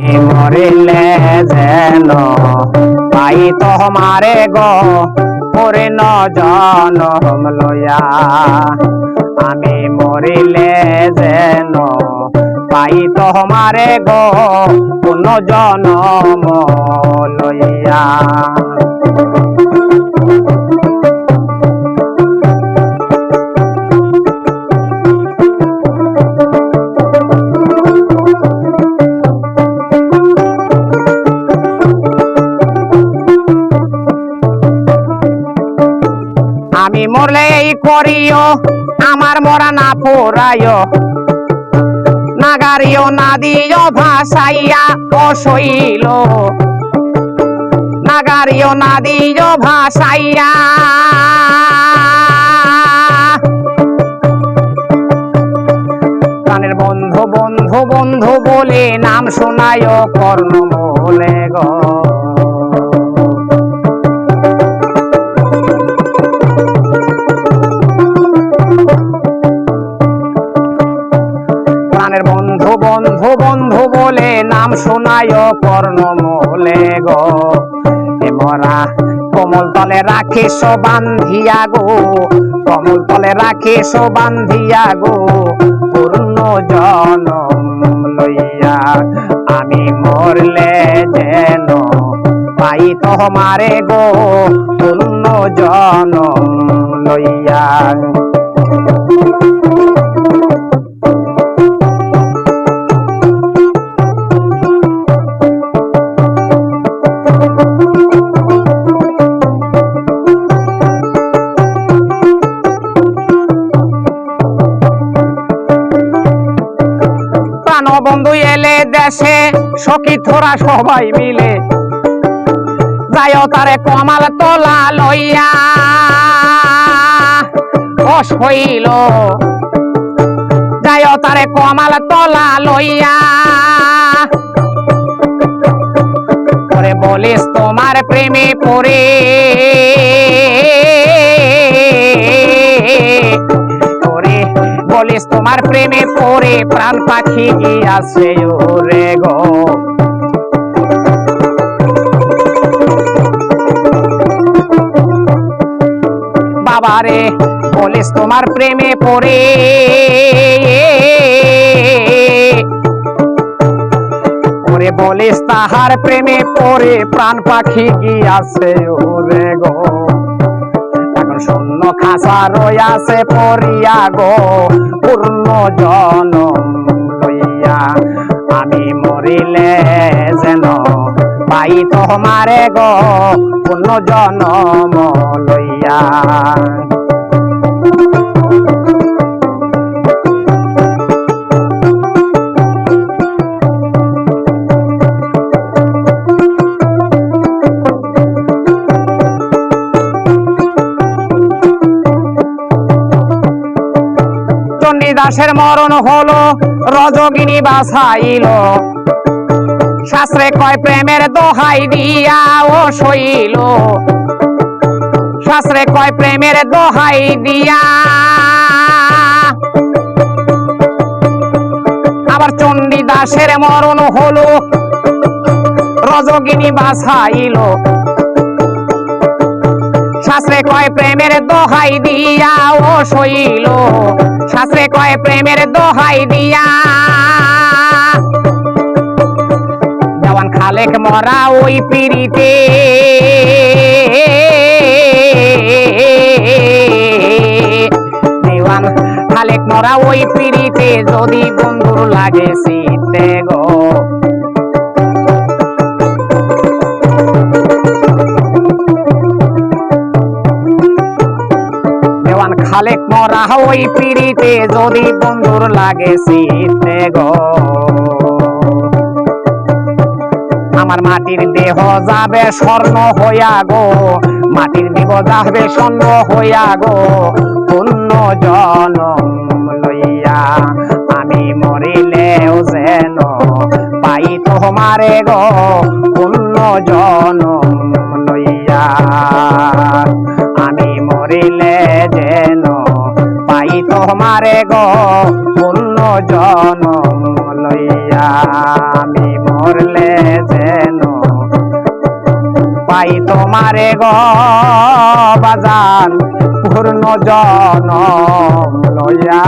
মরিলে যেন পাই তোমারে গো পরে ন জনম লয়া। আমি মরিলে যেন পাই তোমারে গো কোন জনম লইয়া করিও আমার মরা না পোড়ায় নাগারিও না দিও ভাসাইয়া অসইল। নাগারিও না দিও ভাসাইয়া বন্ধু বন্ধু বন্ধু বলে নাম শোনায় কর্ণ বলে গো। শোনায় কর্ণ মোলে গো মরা, কমল তলে রাখে সো বান্ধিয়া গো। কমল তলে রাখে সো বান্ধিয়া গো। পূর্ণ জনম লইয়া আমি মরলে যেন পাই তোমারে গো। পূর্ণ জনম লইয়া। প্রাণবন্ধু এলে দেশে, সখী থোরা সবাই মিলে। যায় তারে কমাল তোলা লইয়া। অস হইল। যায় তারে কমাল তোলা লইয়া। পরে বলিস তোমার প্রেমে পড়ে। বলিস তোমার প্রেমে পড়ে প্রাণ পাখি গিয়াছে ওরে গো? বাবারে বলিস তোমার প্রেমে পড়ে। ওরে বলিস তাহার প্রেমে পড়ে প্রাণ পাখি গিয়াছে ওরে গো? খাসা রয়াছে পড়িয়া গো, পূর্ণ জনম লইয়া। আমি মরিলে যেন পাই তোমারে গো, পূর্ণ জনম লইয়া। চণ্ডীদাসের মরণ হলো, রজগিনী বাসাইল শাস্ত্রে কয়, প্রেমের দোহাই দিয়া ও শৈল শাস্ত্রে কয়, প্রেমের দোহাই দিয়া। আবার চণ্ডীদাসের মরণ হলো, রজগিনী বাসাইল শাস্ত্রে কয়, প্রেমের দোহাই দিয়া ও শৈল শাস্ত্রে কয় প্রেমের দোহাই দিয়া। জওয়ান খালেক মরা ওই পিড়িতে। খালেক মরা ওই পিড়িতে, যদি বন্ধুর লাগে মরা ওই পিড়িতে যদি বন্ধুর লাগে শীতে গো। আমার মাটির দেহ যাবে স্বর্ণ হইয়া গো, মাটির দেহ যাবে স্বর্ণ হইয়া গো। পুণ্য জনম লইয়া আমি মরিলেও যেন পাই তোমারে গো, পুণ্য জনম তোমারে গো পুণ্য জনম লইয়া আমি মরিলে যেন? পাই তোমারে গ, বাজান, পূর্ণ জনম লয়া